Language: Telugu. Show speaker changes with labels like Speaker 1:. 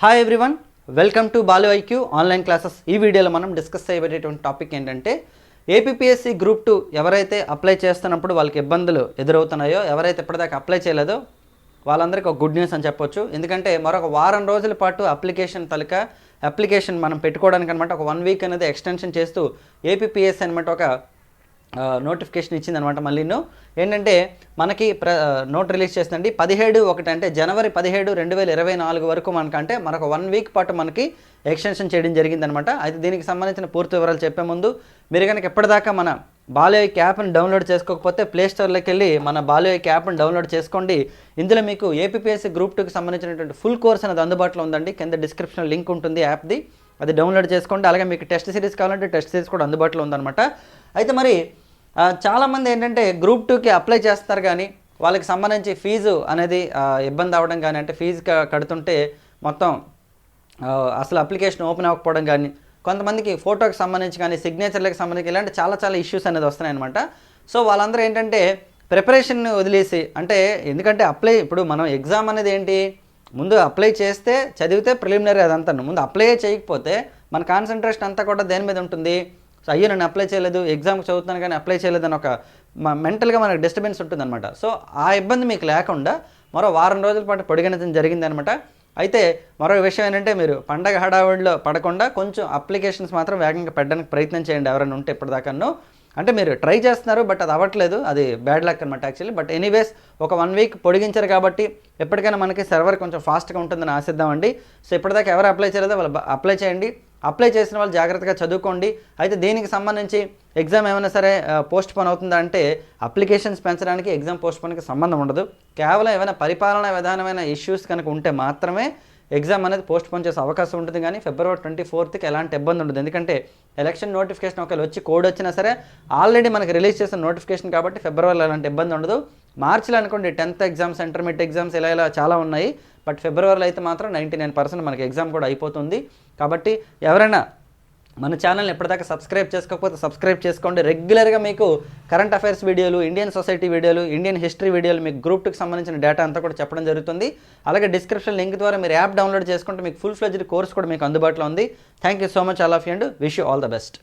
Speaker 1: Hi everyone welcome to Balu IQ online classes ఈ వీడియోలో మనం డిస్కస్ చేయబడేటువంటి టాపిక్ ఏంటంటే ఏపీఎస్సి గ్రూప్ టూ ఎవరైతే అప్లై చేస్తున్నప్పుడు వాళ్ళకి ఇబ్బందులు ఎదురవుతున్నాయో ఎవరైతే ఇప్పటిదాకా అప్లై చేయలేదో వాళ్ళందరికీ ఒక గుడ్ న్యూస్ అని చెప్పొచ్చు. ఎందుకంటే మరొక వారం రోజుల పాటు అప్లికేషన్ తలక అప్లికేషన్ మనం పెట్టుకోవడానికి అనమాట ఒక వన్ వీక్ అనేది ఎక్స్టెన్షన్ చేస్తూ ఏపీఎస్సి అనమాట ఒక నోటిఫికేషన్ ఇచ్చిందనమాట మళ్ళీ ఏంటంటే మనకి ప్ర నోట్ రిలీజ్ చేసిందండి పదిహేడు ఒకటి అంటే జనవరి పదిహేడు రెండు వేల ఇరవై నాలుగు వరకు మనకంటే మరొక వన్ వీక్ పాటు మనకి ఎక్స్టెన్షన్ చేయడం జరిగిందనమాట అయితే దీనికి సంబంధించిన పూర్తి వివరాలు చెప్పే ముందు మీరు కనుక ఎప్పటిదాకా మన బాలయ్య యాప్ని డౌన్లోడ్ చేసుకోకపోతే ప్లేస్టోర్లోకి వెళ్ళి మన బాలయ్య యాప్ని డౌన్లోడ్ చేసుకోండి. ఇందులో మీకు ఏపీఎస్సి గ్రూప్ టూకి సంబంధించినటువంటి ఫుల్ కోర్స్ అనేది అందుబాటులో ఉందండి. కింద డిస్క్రిప్షన్ లింక్ ఉంటుంది యాప్ది అది డౌన్లోడ్ చేసుకోండి. అలాగే మీకు టెస్ట్ సిరీస్ కావాలంటే టెస్ట్ సిరీస్ కూడా అందుబాటులో ఉందన్నమాట. అయితే మరి చాలామంది ఏంటంటే గ్రూప్ టూకి అప్లై చేస్తారు కానీ వాళ్ళకి సంబంధించి ఫీజు అనేది ఇబ్బంది అవ్వడం కానీ అంటే ఫీజు కడుతుంటే మొత్తం అసలు అప్లికేషన్ ఓపెన్ అవ్వకపోవడం కానీ కొంతమందికి ఫోటోకి సంబంధించి కానీ సిగ్నేచర్లకు సంబంధించి ఇలాంటి చాలా చాలా ఇష్యూస్ అనేది వస్తున్నాయి అనమాట సో వాళ్ళందరూ ఏంటంటే ప్రిపరేషన్ వదిలేసి అంటే ఎందుకంటే అప్లై ఇప్పుడు మనం ఎగ్జామ్ అనేది ఏంటి? ముందు అప్లై చేస్తే చదివితే ప్రిలిమినరీ అదంతా ముందు అప్లై చేయకపోతే మన కాన్సన్ట్రేషన్ అంతా కూడా దేని మీద ఉంటుంది? సో అయ్యో నేను అప్లై చేయలేదు ఎగ్జామ్కి చదువుతున్నాను కానీ అప్లై చేయలేదు అని ఒక మెంటల్గా మనకు డిస్టర్బెన్స్ ఉంటుందన్నమాట. సో ఆ ఇబ్బంది మీకు లేకుండా మరో వారం రోజుల పాటు పొడిగినది జరిగిందనమాట అయితే మరో విషయం ఏంటంటే మీరు పండగ హడావుడిలో పడకుండా కొంచెం అప్లికేషన్స్ మాత్రం వేగంగా పెట్టడానికి ప్రయత్నం చేయండి ఎవరైనా ఉంటే ఇప్పటిదాకాను. అంటే మీరు ట్రై చేస్తున్నారు బట్ అది అవ్వట్లేదు. అది బ్యాడ్ లక్ అనమాట యాక్చువల్లీ. బట్ ఎనీవేస్ ఒక వన్ వీక్ పొడిగించారు కాబట్టి ఎప్పటికైనా మనకి సర్వర్ కొంచెం ఫాస్ట్గా ఉంటుందని ఆశిద్దామండి. సో ఇప్పటిదాకా ఎవరు అప్లై చేయలేదో వాళ్ళు అప్లై చేయండి. అప్లై చేసిన వాళ్ళు జాగ్రత్తగా చదువుకోండి. అయితే దీనికి సంబంధించి ఎగ్జామ్ ఏమైనా సరే పోస్ట్ పోన్ అవుతుందా అంటే అప్లికేషన్స్ పెంచడానికి ఎగ్జామ్ పోస్ట్ పోన్కి సంబంధం ఉండదు. కేవలం ఏమైనా పరిపాలనా విధానమైన ఇష్యూస్ కనుక ఉంటే మాత్రమే ఎగ్జామ్ అనేది పోస్ట్ పోన్ చేసే అవకాశం ఉంటుంది కానీ ఫిబ్రవరి ట్వంటీ ఫోర్త్కి ఎలాంటి ఇబ్బంది ఉండదు. ఎందుకంటే ఎలక్షన్ నోటిఫికేషన్ ఒకవేళ వచ్చి కోడ్ వచ్చినా సరే ఆల్రెడీ మనకి రిలీజ్ చేసిన నోటిఫికేషన్ కాబట్టి ఫిబ్రవరిలో ఎలాంటి ఇబ్బంది ఉండదు. మార్చిలో అనుకోండి టెన్త్ ఎగ్జామ్స్ ఇంటర్మీడియట్ ఎగ్జామ్స్ ఇలా ఇలా చాలా ఉన్నాయి. బట్ ఫిబ్రవరిలో అయితే మాత్రం నైంటీ నైన్ పర్సెంట్ మనకి ఎగ్జామ్ కూడా అయిపోతుంది. కాబట్టి ఎవరైనా మన ఛానల్ని ఎప్పటిదాకా సబ్స్క్రైబ్ చేసుకోకపోతే సబ్స్క్రైబ్ చేసుకోండి. రెగ్యులర్గా మీకు కరెంట్ అఫైర్స్ వీడియోలు ఇండియన్ సొసైటీ వీడియోలు ఇండియన్ హిస్టరీ వీడియోలు మీకు గ్రూప్ టూకి సంబంధించిన డేటా అంతా కూడా చెప్పడం జరుగుతుంది. అలాగే డిస్క్రిప్షన్ లింక్ ద్వారా మీరు యాప్ డౌన్లోడ్ చేసుకుంటే మీకు ఫుల్ ఫ్లెజ్డ్ కోర్స్ కూడా మీకు అందుబాటులో ఉంది. Thank you so much all of and wish you all the best